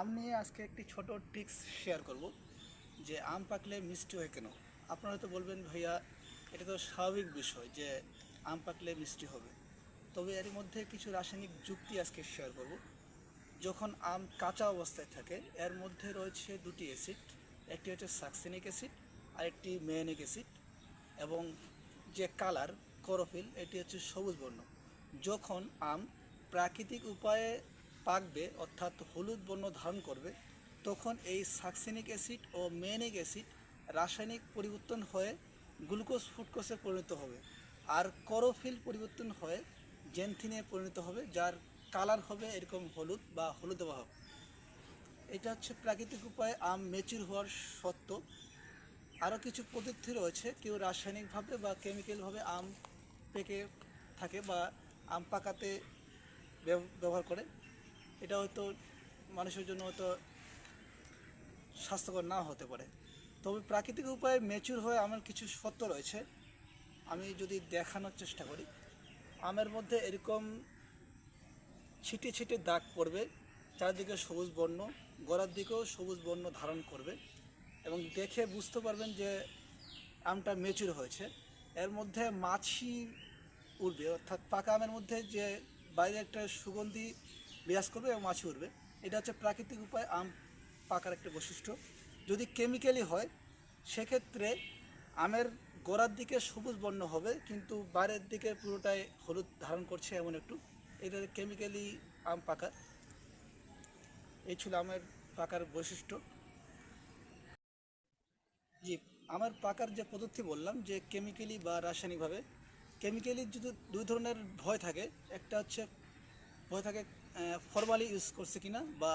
আম নিয়ে আজকে একটি ছোট টিক্স শেয়ার করব, যে আম পাকলে মিষ্টি হয় কেন? আপনারা তো বলবেন, ভাইয়া, এটা তো স্বাভাবিক বিষয় যে আম পাকলে মিষ্টি হবে। তবে এর মধ্যে কিছু রাসায়নিক যুক্তি আজকে শেয়ার করব। যখন আম কাঁচা অবস্থায় থাকে, এর মধ্যে রয়েছে দুটি অ্যাসিড একটি হচ্ছে সাকসিনিক অ্যাসিড আর একটি মেয়নিক অ্যাসিড এবং যে কালার ক্লোরোফিল এটি হচ্ছে সবুজ বর্ণ। যখন আম প্রাকৃতিক উপায়ে পাকবে, অর্থাৎ হলুদ বর্ণ ধারণ করবে, তখন এই সাকসিনিক অ্যাসিড ও মেয়নিক অ্যাসিড রাসায়নিক পরিবর্তন হয়ে গ্লুকোজ ফুটকোসে পরিণত হবে। আর করোফিল পরিবর্তন হয়ে জেনথিনে পরিণত হবে, যার কালার হবে এরকম হলুদ বা হলুদ ভাব এটা হচ্ছে প্রাকৃতিক উপায়ে আম মেচুর হওয়ার সত্ত্ব আরও কিছু পদ্ধতি রয়েছে, কেউ রাসায়নিকভাবে বা কেমিক্যালভাবে আম পেকে থাকে বা আম পাকাতে ব্যব- ব্যবহার করে। এটা হয়তো মানুষের জন্য হয়তো স্বাস্থ্যকর না হতে পারে। তবে প্রাকৃতিক উপায়ে মেচুর হয়ে আমার কিছু সত্য রয়েছে। আমি যদি দেখানোর চেষ্টা করি, আমের মধ্যে এরকম ছিটে ছিটে দাগ পড়বে, চারদিকে সবুজ বর্ণ, গোড়ার দিকেও সবুজ বর্ণ ধারণ করবে এবং দেখে বুঝতে পারবেন যে আমটা মেচুর হয়েছে। এর মধ্যে মাছি উঠবে, অর্থাৎ পাকা আমের মধ্যে যে বাইরে একটা সুগন্ধি বিরাজ করবে এবং মাছি উঠবে এটা হচ্ছে প্রাকৃতিক উপায়, আম পাকার একটা বৈশিষ্ট্য। যদি কেমিক্যালি হয়, সেক্ষেত্রে আমের গোড়ার দিকে সবুজ বর্ণ হবে, কিন্তু বাইরের দিকে পুরোটাই হলুদ ধারণ করছে এমন একটু। এটা কেমিক্যালি আম পাকা। এই ছিল আমের পাকার বৈশিষ্ট্য। জি, আমার পাকার যে পদ্ধতি বললাম, যে কেমিক্যালি বা রাসায়নিকভাবে কেমিক্যালি যদি দুই ধরনের ভয় থাকে, একটা হচ্ছে ভয় থাকে ফরমালি ইউজ করছে কিনা বা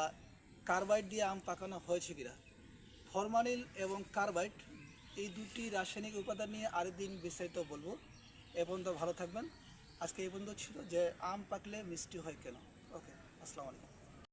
কার্বাইড দিয়ে আম পাকানো হয়েছে কিনা। ফরমালিন এবং কার্বাইড এই দুটি রাসায়নিক উপাদান নিয়ে আরেকদিন বিস্তারিত বলব। এ পর্যন্ত ভালো থাকবেন। আজকে এই পর্যন্ত ছিল যে আম পাকলে মিষ্টি হয় কেন। ওকে, আসসালামু আলাইকুম।